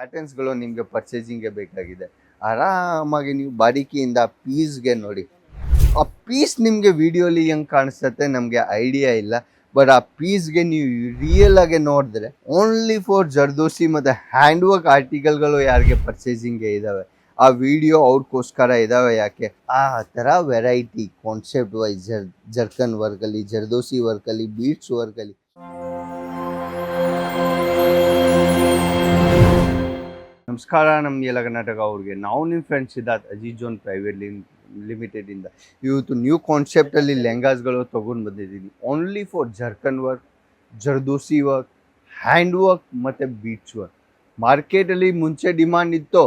ಪ್ಯಾಟರ್ನ್ಸ್ಗಳು ನಿಮಗೆ ಪರ್ಚೇಸಿಂಗ್ಗೆ ಬೇಕಾಗಿದೆ. ಆರಾಮಾಗಿ ನೀವು ಬಾರಿಕೆಯಿಂದ ಪೀಸ್ಗೆ ನೋಡಿ. ಆ ಪೀಸ್ ನಿಮಗೆ ವಿಡಿಯೋಲಿ ಹೆಂಗೆ ಕಾಣಿಸ್ತತೆ ನಮಗೆ ಐಡಿಯಾ ಇಲ್ಲ. ಬಟ್ ಆ ಪೀಸ್ಗೆ ನೀವು ರಿಯಲ್ ಆಗಿ ನೋಡಿದ್ರೆ ಓನ್ಲಿ ಫಾರ್ ಜರ್ದೋಸಿ ಮತ್ತು ಹ್ಯಾಂಡ್ ವರ್ಕ್ ಆರ್ಟಿಕಲ್ಗಳು ಯಾರಿಗೆ ಪರ್ಚೇಸಿಂಗ್ಗೆ ಇದ್ದಾವೆ ಆ ವಿಡಿಯೋ ಅವ್ರಿಗೋಸ್ಕರ ಇದ್ದಾವೆ ಯಾಕೆ? ಆ ಥರ ವೆರೈಟಿ ಕಾನ್ಸೆಪ್ಟ್ ವೈಸ್ ಜರ್, ಜರ್ಕನ್ ವರ್ಕಲ್ಲಿ ಜರ್ದೋಸಿ ವರ್ಕಲ್ಲಿ ಬೀಟ್ಸ್ ವರ್ಕಲ್ಲಿ ನಮಸ್ಕಾರ ನಮ್ಮ ಎಲ್ಲ ಕರ್ನಾಟಕ ಅವ್ರಿಗೆ. ನಾವು ನಿಮ್ಮ ಫ್ರೆಂಡ್ಸ್ ಅಜೀಜ್ ಜೋನ್ ಪ್ರೈವೇಟ್ ಲಿಮಿಟೆಡಿಂದ ಇವತ್ತು ನ್ಯೂ ಕಾನ್ಸೆಪ್ಟಲ್ಲಿ ಲೆಹಂಗಾಸ್ಗಳು ತೊಗೊಂಡು ಬಂದಿದ್ದೀನಿ only for ಜರ್ಕನ್ work zardozi work hand work ಮತ್ತು ಬೀಚ್ ವರ್ಕ್ ಮಾರ್ಕೆಟಲ್ಲಿ ಮುಂಚೆ ಡಿಮಾಂಡ್ ಇತ್ತು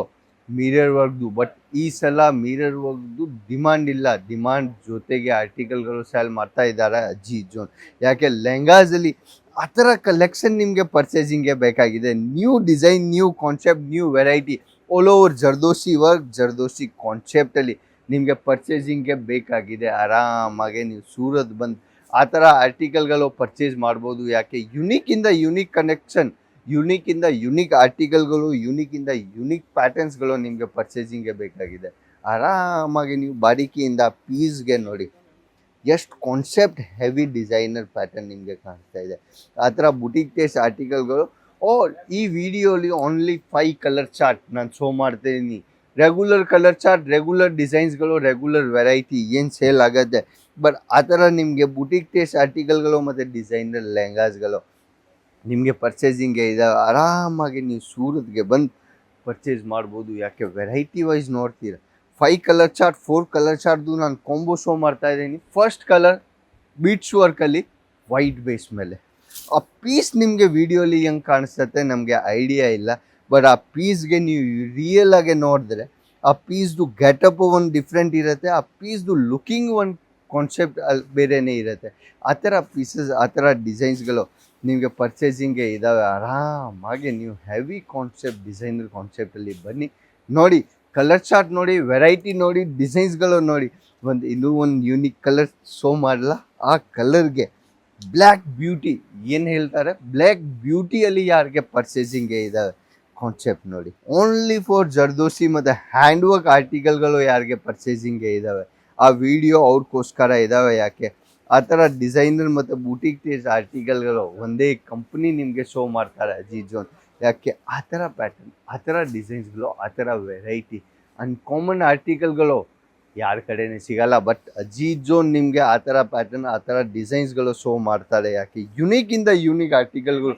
ಮಿರರ್ ವರ್ಕ್ದು ಬಟ್ ಈ ಸಲ ಮಿರರ್ ವರ್ಕ್ದು ಡಿಮಾಂಡ್ ಇಲ್ಲ. ಡಿಮಾಂಡ್ ಜೊತೆಗೆ ಆರ್ಟಿಕಲ್ಗಳು ಸೇಲ್ ಮಾಡ್ತಾ ಇದ್ದಾರೆ ಅಜ್ಜಿ ಜೋನ್ ಯಾಕೆ? ಲೆಹಂಗಾಸಲ್ಲಿ ಆ ಥರ ಕಲೆಕ್ಷನ್ ನಿಮಗೆ ಪರ್ಚೇಸಿಂಗ್ಗೆ ಬೇಕಾಗಿದೆ. New design new concept new variety all over zardozi work zardozi ಕಾನ್ಸೆಪ್ಟಲ್ಲಿ ನಿಮಗೆ ಪರ್ಚೇಸಿಂಗ್ಗೆ ಬೇಕಾಗಿದೆ. ಆರಾಮಾಗೆ ನೀವು ಸೂರತ್ ಬಂದು ಆ ಥರ ಆರ್ಟಿಕಲ್ಗಳು ಪರ್ಚೇಸ್ ಮಾಡ್ಬೋದು. ಯಾಕೆ? ಯುನೀಕಿಂದ ಯುನೀಕ್ ಕನೆಕ್ಷನ್ ಯುನೀಕಿಂದ ಯುನೀಕ್ ಆರ್ಟಿಕಲ್ಗಳು ಯುನೀಕಿಂದ ಯುನೀಕ್ ಪ್ಯಾಟರ್ನ್ಸ್ಗಳು ನಿಮಗೆ ಪರ್ಚೇಸಿಂಗ್ಗೆ ಬೇಕಾಗಿದೆ. ಆರಾಮಾಗಿ ನೀವು ಬಾರಿಕೆಯಿಂದ ಪೀಸ್ಗೆ ನೋಡಿ. ಎಷ್ಟು ಕಾನ್ಸೆಪ್ಟ್ ಹೆವಿ ಡಿಸೈನರ್ ಪ್ಯಾಟರ್ನ್ ನಿಮಗೆ ಕಾಣಿಸ್ತಾ ಇದೆ. ಆ ಥರ ಬುಟಿಕ್ ಟೇಸ್ಟ್ ಆರ್ಟಿಕಲ್ಗಳು ಓ, ಈ ವಿಡಿಯೋಲಿ ಓನ್ಲಿ ಫೈ ಕಲರ್ ಚಾರ್ಟ್ ನಾನು ಶೋ ಮಾಡ್ತಾ ಇದ್ದೀನಿ ರೆಗ್ಯುಲರ್ ಕಲರ್ ಚಾರ್ಟ್ ರೆಗ್ಯುಲರ್ ಡಿಸೈನ್ಸ್ಗಳು ರೆಗ್ಯುಲರ್ ವೆರೈಟಿ ಏನು ಸೇಲ್ ಆಗುತ್ತೆ? ಬಟ್ ಆ ಥರ ನಿಮಗೆ ಬುಟಿಕ್ ಟೇಸ್ಟ್ ಆರ್ಟಿಕಲ್ಗಳು ಮತ್ತು ಡಿಸೈನರ್ ಲೆಹಂಗಾಸ್ಗಳು, ನಿಮಗೆ ಪರ್ಚೇಸಿಂಗ್ಗೆ ಇದೆ. ಆರಾಮಾಗಿ ನೀವು ಸೂರತ್ಗೆ ಬಂದು ಪರ್ಚೇಸ್ ಮಾಡ್ಬೋದು. ಯಾಕೆ variety wise ನೋಡ್ತೀರ? Five colour chart four colour ಚಾರ್ಟ್ದು ನಾನು ಕಾಂಬೋ ಶೋ ಮಾಡ್ತಾ ಇದ್ದೀನಿ. ಫಸ್ಟ್ ಕಲರ್ ಬೀಟ್ಸ್ ವರ್ಕಲ್ಲಿ ವೈಟ್ ಬೇಸ್ ಮೇಲೆ. ಆ ಪೀಸ್ ನಿಮಗೆ ವಿಡಿಯೋಲಿ ಹೆಂಗೆ ಕಾಣಿಸ್ತತೆ ನಮಗೆ ಐಡಿಯಾ ಇಲ್ಲ. ಬಟ್ ಆ ಪೀಸ್ಗೆ ನೀವು ರಿಯಲ್ ನೋಡಿದ್ರೆ, ಆ ಪೀಸ್ದು ಗೆಟಪ್ ಒಂದು ಡಿಫ್ರೆಂಟ್ ಇರುತ್ತೆ, ಆ ಪೀಸ್ದು ಲುಕಿಂಗ್ ಒಂದು ಕಾನ್ಸೆಪ್ಟ್ ಅಲ್ಲಿ ಬೇರೆಯೇ ಇರುತ್ತೆ. ಆ ಥರ ಪೀಸಸ್ ಆ ಥರ ಡಿಸೈನ್ಸ್ಗಳು ನಿಮಗೆ ಪರ್ಚೇಸಿಂಗ್ಗೆ ಇದ್ದಾವೆ ಆರಾಮಾಗಿ ನೀವು ಹೆವಿ ಕಾನ್ಸೆಪ್ಟ್ ಡಿಸೈನರ್ ಕಾನ್ಸೆಪ್ಟಲ್ಲಿ ಬನ್ನಿ. ನೋಡಿ ಕಲರ್ ಚಾರ್ಟ್ ನೋಡಿ ವೆರೈಟಿ ನೋಡಿ ಡಿಸೈನ್ಸ್ಗಳು ನೋಡಿ. ಒಂದು ಇದು ಒಂದು ಯೂನಿಕ್ ಕಲರ್ ಶೋ ಮಾಡಲ್ಲ ಆ ಕಲರ್ಗೆ ಬ್ಲ್ಯಾಕ್ ಬ್ಯೂಟಿ ಏನು ಹೇಳ್ತಾರೆ? ಬ್ಲ್ಯಾಕ್ ಬ್ಯೂಟಿಯಲ್ಲಿ ಯಾರಿಗೆ ಪರ್ಚೇಸಿಂಗ್ಗೆ ಇದ್ದಾವೆ ಕಾನ್ಸೆಪ್ಟ್ ನೋಡಿ. ಓನ್ಲಿ ಫಾರ್ ಜರ್ದೋಸಿ ಮತ್ತು ಹ್ಯಾಂಡ್ ವರ್ಕ್ ಆರ್ಟಿಕಲ್ಗಳು ಯಾರಿಗೆ ಪರ್ಚೇಸಿಂಗ್ಗೆ ಇದ್ದಾವೆ ಆ ವಿಡಿಯೋ ಅವ್ರಿಗೋಸ್ಕರ ಇದ್ದಾವೆ ಯಾಕೆ? ಆ ಥರ ಡಿಸೈನರ್ ಮತ್ತು ಬೂಟಿಕ್ ಟೇಸ್ಟ್ ಆರ್ಟಿಕಲ್ಗಳು ಒಂದೇ ಕಂಪ್ನಿ ನಿಮಗೆ ಶೋ ಮಾಡ್ತಾರೆ ಅಜೀಜ್ ಜೋನ್ ಯಾಕೆ? ಆ ಥರ ಪ್ಯಾಟರ್ನ್ ಆ ಥರ ಡಿಸೈನ್ಸ್ಗಳು ಆ ಥರ ವೆರೈಟಿ ಅನ್ಕಾಮನ್ ಆರ್ಟಿಕಲ್ಗಳು ಯಾರ ಕಡೆನೇ ಸಿಗಲ್ಲ. ಬಟ್ ಅಜೀಜ್ ಜೋನ್ ನಿಮಗೆ ಆ ಥರ ಪ್ಯಾಟರ್ನ್ ಆ ಥರ ಡಿಸೈನ್ಸ್ಗಳು ಶೋ ಮಾಡ್ತಾರೆ. ಯಾಕೆ? ಯುನೀಕಿಂದ ಯುನೀಕ್ ಆರ್ಟಿಕಲ್ಗಳು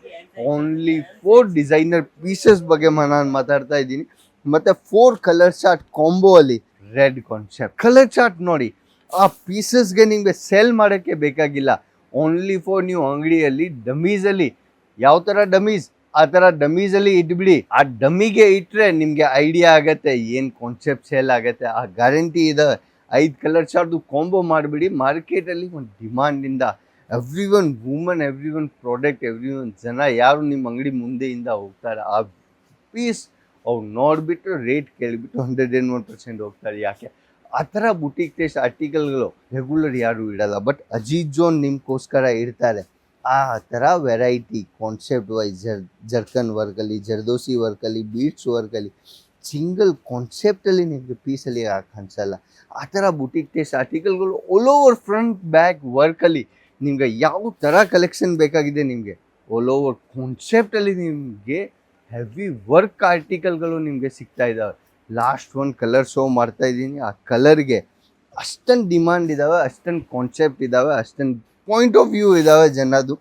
ಓನ್ಲಿ ಫೋರ್ ಡಿಸೈನರ್ ಪೀಸಸ್ ಬಗ್ಗೆ ನಾನು ಮಾತಾಡ್ತಾ ಇದ್ದೀನಿ. ಮತ್ತು ಫೋರ್ ಕಲರ್ ಚಾರ್ಟ್ ಕಾಂಬೋ ಅಲ್ಲಿ. ರೆಡ್ ಕಾನ್ಸೆಪ್ಟ್ ಕಲರ್ ಚಾರ್ಟ್ ನೋಡಿ ಆ ಪೀಸಸ್ಗೆ ನಿಮಗೆ ಸೆಲ್ ಮಾಡೋಕ್ಕೆ ಬೇಕಾಗಿಲ್ಲ. ಓನ್ಲಿ ಫಾರ್ ನೀವು ಅಂಗಡಿಯಲ್ಲಿ ಡಮೀಸಲ್ಲಿ. ಯಾವ ಥರ ಡಮೀಸ್? ಆ ಥರ ಡಮೀಸಲ್ಲಿ ಇಟ್ಬಿಡಿ. ಆ ಡಮ್ಮಿಗೆ ಇಟ್ಟರೆ ನಿಮಗೆ ಐಡಿಯಾ ಆಗತ್ತೆ, ಏನು ಕಾನ್ಸೆಪ್ಟ್ ಸೇಲ್ ಆಗುತ್ತೆ, ಆ ಗ್ಯಾರಂಟಿ ಇದೆ. ಐದು ಕಲರ್ ಚಾರ್ಟ್ದು ಕಾಂಬೋ ಮಾಡಿಬಿಡಿ. ಮಾರ್ಕೆಟಲ್ಲಿ ಒಂದು ಡಿಮಾಂಡಿಂದ every one woman every one product every one ಜನ ಯಾರು ನಿಮ್ಮ ಅಂಗಡಿ ಮುಂದೆಯಿಂದ ಹೋಗ್ತಾರೆ, ಆ ಪೀಸ್ ಅವ್ರು ನೋಡಿಬಿಟ್ಟು ರೇಟ್ ಕೇಳಿಬಿಟ್ಟು ಹಂಡ್ರೆಡ್ ಆ್ಯಂಡ್ ಒನ್ ಪರ್ಸೆಂಟ್ ಹೋಗ್ತಾರೆ ಯಾಕೆ? ಆ ಥರ ಬುಟಿಕ್ ಟೇಸ್ಟ್ ಆರ್ಟಿಕಲ್ಗಳು ರೆಗ್ಯುಲರ್ ಯಾರು ಇಡಲ್ಲ. ಬಟ್ ಅಜೀಜ್ ಜೋನ್ ನಿಮ್ಗೋಸ್ಕರ ಇಡ್ತಾರೆ ಆ ಥರ ವೆರೈಟಿ ಕಾನ್ಸೆಪ್ಟ್ ವೈಸ್ ಜರ್, ಜರ್ಕನ್ ವರ್ಕಲ್ಲಿ ಜರ್ದೋಸಿ ವರ್ಕಲ್ಲಿ ಬೀಟ್ಸ್ ವರ್ಕಲ್ಲಿ ಸಿಂಗಲ್ ಕಾನ್ಸೆಪ್ಟಲ್ಲಿ ನಿಮಗೆ ಪೀಸಲ್ಲಿ ಕಾಣಿಸಲ್ಲ. ಆ ಥರ ಬುಟಿಕ್ ಟೇಸ್ಟ್ ಆರ್ಟಿಕಲ್ಗಳು ಆಲ್ ಓವರ್ ಫ್ರಂಟ್ ಬ್ಯಾಕ್ ವರ್ಕಲ್ಲಿ ನಿಮಗೆ ಯಾವ ಥರ ಕಲೆಕ್ಷನ್ ಬೇಕಾಗಿದೆ ನಿಮಗೆ ಆಲ್ ಓವರ್ ಕಾನ್ಸೆಪ್ಟಲ್ಲಿ ನಿಮಗೆ ಹೆವಿ ವರ್ಕ್ ಆರ್ಟಿಕಲ್ಗಳು ನಿಮಗೆ ಸಿಗ್ತಾ ಇದ್ದಾವೆ. ಲಾಸ್ಟ್ ಒನ್ ಕಲರ್ ಶೋ ಮಾಡ್ತಾ ಇದ್ದೀನಿ. ಆ ಕಲರ್ಗೆ ಅಷ್ಟೊಂದು ಡಿಮಾಂಡ್ ಇದ್ದಾವೆ ಅಷ್ಟೊಂದು ಕಾನ್ಸೆಪ್ಟ್ ಇದ್ದಾವೆ ಅಷ್ಟೊಂದು ಪಾಯಿಂಟ್ ಆಫ್ ವ್ಯೂ ಇದ್ದಾವೆ ಜನದು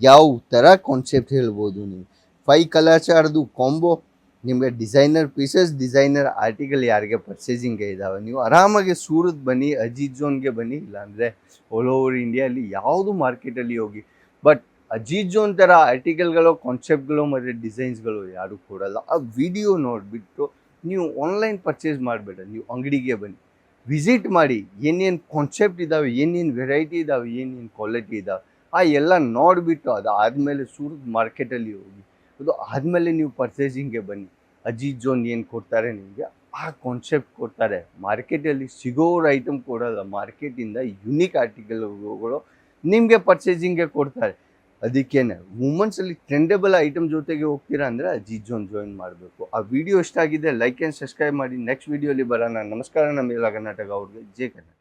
ಯಾವ ಥರ ಕಾನ್ಸೆಪ್ಟ್ ಹೇಳ್ಬೋದು ನೀವು? ಫೈ ಕಲರ್ ಚಾರ್ದು ಕಾಂಬೋ ನಿಮಗೆ ಡಿಸೈನರ್ ಪೀಸಸ್ ಡಿಸೈನರ್ ಆರ್ಟಿಕಲ್ ಯಾರಿಗೆ ಪರ್ಚೇಸಿಂಗ್ ಇದ್ದಾವೆ ನೀವು ಆರಾಮಾಗಿ ಸೂರತ್ ಬನ್ನಿ ಅಜೀಜ್ ಜೋನ್ಗೆ ಬನ್ನಿ, ಇಲ್ಲಾಂದರೆ ಆಲ್ ಓವರ್ ಇಂಡಿಯಲ್ಲಿ ಯಾವುದು ಮಾರ್ಕೆಟಲ್ಲಿ ಹೋಗಿ. ಬಟ್ ಅಜೀಜ್ ಜೋನ್ ಥರ ಆರ್ಟಿಕಲ್ಗಳು ಕಾನ್ಸೆಪ್ಟ್ಗಳು ಮತ್ತು ಡಿಸೈನ್ಸ್ಗಳು ಯಾರೂ ಕೊಡಲ್ಲ. ಆ ವಿಡಿಯೋ ನೋಡಿಬಿಟ್ಟು ನೀವು ಆನ್ಲೈನ್ ಪರ್ಚೇಸ್ ಮಾಡಬೇಡ. ನೀವು ಅಂಗಡಿಗೆ ಬನ್ನಿ. ವಿಸಿಟ್ ಮಾಡಿ ಏನೇನು ಕಾನ್ಸೆಪ್ಟ್ ಇದ್ದಾವೆ ಏನೇನು ವೆರೈಟಿ ಇದ್ದಾವೆ ಏನೇನು ಕ್ವಾಲಿಟಿ ಇದ್ದಾವೆ ಆ ಎಲ್ಲ ನೋಡಿಬಿಟ್ಟು ಅದು ಆದಮೇಲೆ ಸೂರತ್ ಮಾರ್ಕೆಟಲ್ಲಿ ಹೋಗಿ, ಅದು ಆದಮೇಲೆ ನೀವು ಪರ್ಚೇಸಿಂಗ್ಗೆ ಬನ್ನಿ. ಅಜೀಜ್ ಜೋನ್ ಏನು ಕೊಡ್ತಾರೆ ನಿಮಗೆ? ಆ ಕಾನ್ಸೆಪ್ಟ್ ಕೊಡ್ತಾರೆ. ಮಾರ್ಕೆಟಲ್ಲಿ ಸಿಗೋರು ಐಟಮ್ ಕೊಡೋಲ್ಲ. ಮಾರ್ಕೆಟಿಂದ ಯುನೀಕ್ ಆರ್ಟಿಕಲ್ಗಳು ನಿಮಗೆ ಪರ್ಚೇಸಿಂಗ್ಗೆ ಕೊಡ್ತಾರೆ. ಅದಕ್ಕೇನೆ ವುಮನ್ಸಲ್ಲಿ ಟ್ರೆಂಡೆಬಲ್ ಐಟಮ್ ಜೊತೆಗೆ ಹೋಗ್ತೀರಾ ಅಂದರೆ ಜಿಜೋನ್ ಜೋನ್ ಜಾಯಿನ್ ಮಾಡಬೇಕು. ಆ ವಿಡಿಯೋ ಇಷ್ಟ ಆಗಿದೆ ಲೈಕ್ ಆ್ಯಂಡ್ ಸಬ್ಸ್ಕ್ರೈಬ್ ಮಾಡಿ ನೆಕ್ಸ್ಟ್ ವಿಡಿಯೋಲಿ ಬರೋಣ. ನಮಸ್ಕಾರ ನಮ್ಮ ಎಲ್ಲ ಕರ್ನಾಟಕ ಅವ್ರಿಗೆ. ಜೈ ಕರ್ನಾಟಕ.